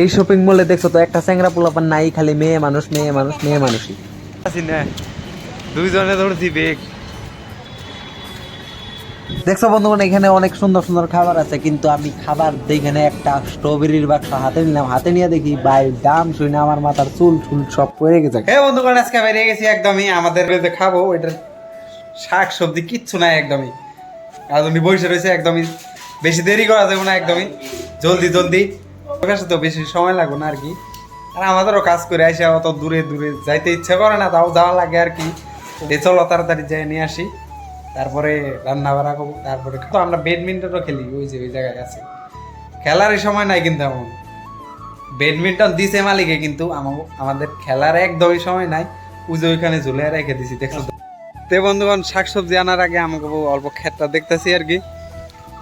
এই শপিং মলে দেখছ তো একটা চ্যাংরা পোলাপান নাই খালি মেয়ে মানুষ মেয়ে মানুষ মেয়ে মানুষই। আছি না। দুইজনে ধরছি বেগ দেখছ বন্ধুগণ এখানে অনেক সুন্দর সুন্দর খাবার আছে কিন্তু আমি খাবার দেখে একটা স্ট্রবেরির বাক্স হাতে নিলাম। হাতে নিয়ে দেখি ভাই দাম শুনে আমার মাথার চুল চুল সব পড়ে গেছে। হ্যাঁ বন্ধুগণ আজকে বেরিয়ে গেছি একদমই আমাদের যে খাব এটা শাক সবজি কিচ্ছু নাই একদমই। আর উনি বসে রয়েছে একদমই বেশি দেরি করা যাবে না একদমই। জলদি জলদি। কাছে তো বেশি সময় লাগবে না আর কি। আর আমাদেরও কাজ করে আসে অত দূরে দূরে যাইতে ইচ্ছা করে না, তাও যাওয়া লাগে আর কি। চলো তাড়াতাড়ি যাই, নিয়ে আসি। তারপরে রান্না বাড়া করব, তারপরে তো আমরা ব্যাডমিন্টনও খেলি, ওই যে, ওই জায়গায় আছে। খেলার সময় নাই কিন্তু এমন। ব্যাডমিন্টন দিছে মালিকে কিন্তু, আমা- আমাদের খেলার একদমই সময় নাই। পুজো ওইখানে ঝুলে রেখে দিছি, দেখছ তে? বন্ধুগণ, শাকসবজি আনার আগে আমাকে অল্প ক্ষেতটা দেখতেছি আর কি।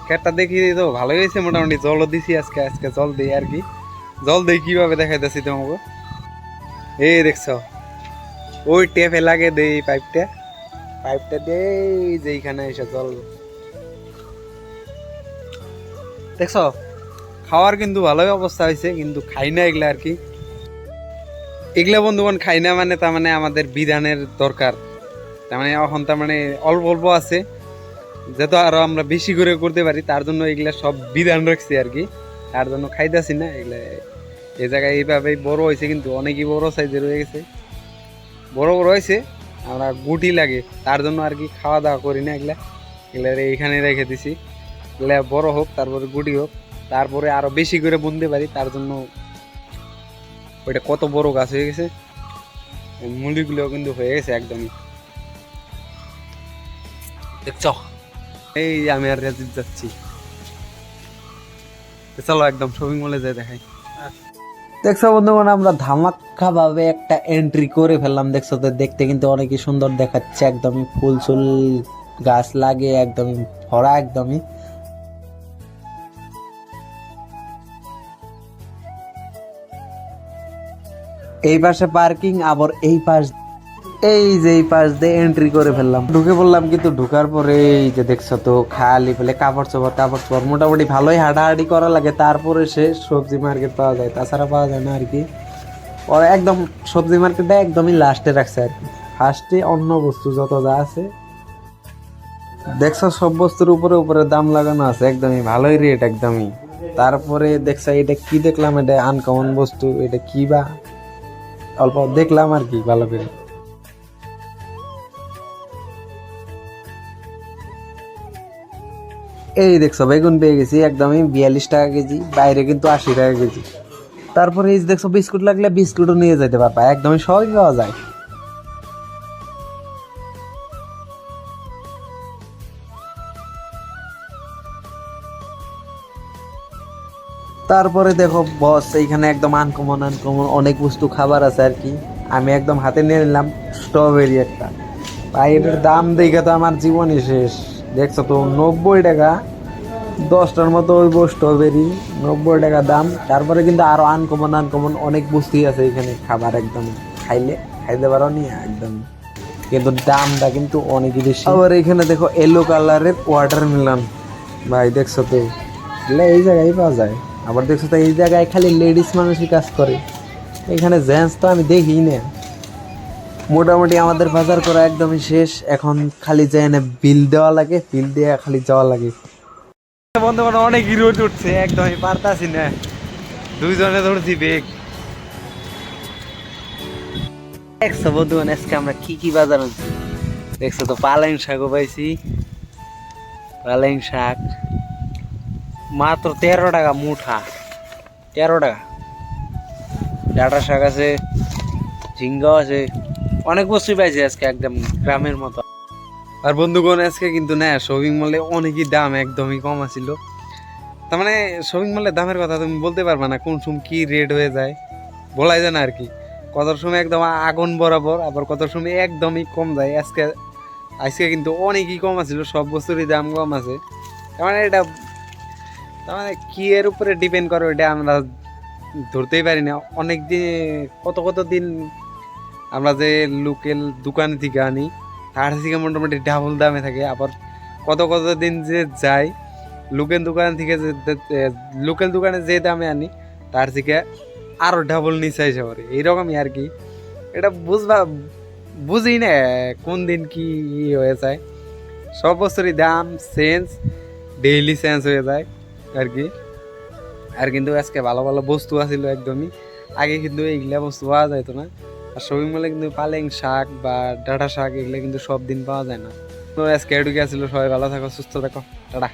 ক্ষেতটা দেখি তো ভালোই হয়েছে, মোটামুটি জলও দিছি আজকে আজকে জল দিই আর কি। জল দিই কীভাবে দেখাইতেছি তোমাকে? এই দেখছ, ওই টেপে লাগে দেই পাইপটা। পাইপটা দেই যে এসে জল দেখছ, খাওয়ার কিন্তু ভালোই অবস্থা হয়েছে, কিন্তু খাই না এগুলা আর কি। এগুলা বন্ধুগণ খাই না মানে তার মানে আমাদের বিধানের দরকার। তার মানে এখন তার মানে অল্প অল্প আছে। যেহেতু আরও আমরা বেশি করে করতে পারি, তার জন্য এগুলা সব বিধান রাখছি আর কি। তার জন্য খাইতেছি না, এগুলা এই জায়গায় এইভাবেই বড় হয়েছে কিন্তু অনেকই বড় সাইজের হয়ে গেছে। বড় বড় হয়েছে, আমরা গুটি লাগে, তার জন্য আর কি খাওয়া দাওয়া করি না এগুলা। এগুলা এইখানে রেখে দিছি। এগুলা বড় হোক, তারপরে গুটি হোক, তারপরে আরও বেশি করে বুনতে পারি, তার জন্য ওইটা কত বড় গাছ হয়ে গেছে। মুলিগুলো কিন্তু হয়ে গেছে একদমই। দেখছ? এই যে আমি আর রাজিদ যাচ্ছি। চলো একদম শপিং মলে যাই দেখাই। দেখছ বন্ধুগণ, আমরা ধামাক্কা ভাবে একটা এন্ট্রি করে ফেললাম। দেখছ তো, দেখতে কিন্তু অনেকই সুন্দর দেখাচ্ছে। একদমই ফুল চুল, গাছ লাগে, একদমই ভরা, একদমই। এই পাশে পার্কিং আবার এই পাশ এই যে এই পাশ দিয়ে এন্ট্রি করে ফেললাম। ঢুকে পড়লাম কিন্তু ঢুকার পরে এই যে দেখছ তো খালি ফেলে কাপড় চোপড় কাপড় চোপড়। মোটামুটি ভালোই হাঁটাহাঁটি করা লাগে তারপরে সে সবজি মার্কেট পাওয়া যায়। তাছাড়া পাওয়া যায় না আর কি। ওরা একদম সবজি মার্কেটটা একদমই লাস্টে রাখছে আর কি। ফার্স্টে অন্য বস্তু যত যা আছে। দেখছ সব বস্তুর উপরে উপরে দাম লাগানো আছে একদমই ভালোই রেট একদমই। তারপরে দেখছ এটা কি দেখলাম? এটা আনকমন বস্তু এটা কি বা? অল্প দেখলাম আর কি ভালো করে। এই দেখছ, বেগুন পেয়ে গেছি, একদমই বিয়াল্লিশ টাকা কেজি, বাইরে কিন্তু আশি টাকা কেজি। তারপরে এই দেখছ, বিস্কুট লাগলে বিস্কুটও নিয়ে যেতে পারবা, একদমই সবই পাওয়া যায়। তারপরে দেখো, বস, এইখানে একদম আনকমন আনকমন অনেক বস্তু, খাবার আছে আর কি। আমি একদম হাতে নিয়ে নিলাম, স্ট্রবেরি একটা। ভাই, এটার দাম দেখে তো আমার জীবনই শেষ। দেখছ তো নব্বই টাকা দশটার মতো ওই স্ট্রবেরি নব্বই টাকা দাম। তারপরে কিন্তু আরও আনকমন আনকমন অনেক বস্তুই আছে এখানে খাবার একদম। খাইলে খাইতে পারো নি একদম। কিন্তু দামটা কিন্তু অনেকই বেশি। আবার এখানে দেখো এলো কালারের ওয়াটার মিলান ভাই দেখছ তো এগুলা এই জায়গায় পাওয়া যায়। আবার দেখছ তো এই জায়গায় খালি লেডিস মানুষই কাজ করে। এখানে জেন্টস তো আমি দেখি না। মোটামুটি আমাদের বাজার করা একদমই শেষ। এখন খালি যায় না বিল দেওয়া লাগে বিল দিয়ে খালি যাওয়া লাগে। বন্ধু বান্ধব অনেক রোদ উঠছে একদমই পারতাছি না। দুইজনে ধরছি বেগ। দেখছ বন্ধু আজকে আমরা কি কি বাজার হচ্ছে দেখছ তো পালেং শাকও পাইছি। পালেং শাক। মাত্র তেরো টাকা মুঠা। তেরো টাকা। ডাটা শাক আছে ঝিঙ্গাও আছে। অনেক বস্তুই পাইছি আজকে একদম গ্রামের মতো। আর বন্ধুগণ, আজকে কিন্তু না শপিং মলে অনেকই দাম একদমই কম আছিল। তার মানে শপিং মলের দামের কথা তুমি বলতে পারবে না, কোন সময় কি রেট হয়ে যায়, বলাই যায় না আর কি। কত সময় একদম আগুন বরাবর, আবার কত সময় একদমই কম যায়। আজকে আজকে কিন্তু অনেকই কম আছিল, সব বস্তুরই দাম কম আছে। তার মানে এটা, তার মানে কি এর উপরে ডিপেন্ড করে, ওইটা আমরা ধরতেই পারি না। অনেক দিন কত কত দিন আমরা যে লোকেল দোকান থেকে আনি, তার থেকে মোটামুটি ডাবল দামে থাকে। আবার কত কত দিন যে যাই লোকেল দোকান থেকে যে লোকেল দোকানে যে দামে আনি, তার থেকে আরও ডাবল নিচে এসে পড়ে। এইরকমই আর কি। এটা বুঝবা, বুঝি না কোন দিন কি হয়ে যায়। সব বছরই দাম চেঞ্জ ডেইলি চেঞ্জ হয়ে যায় আর কি। আর কিন্তু আজকে ভালো ভালো বস্তু আছিল একদমই। আগে কিন্তু এইগুলা বস্তু পাওয়া যেত না। আর শপিং মলে কিন্তু পালেং শাক বা ডাটা শাক এগুলো কিন্তু সব দিন পাওয়া যায় না। তো আজকে এটুকু আসলে সবাই ভালো থাকো, সুস্থ থাকো, টাটা।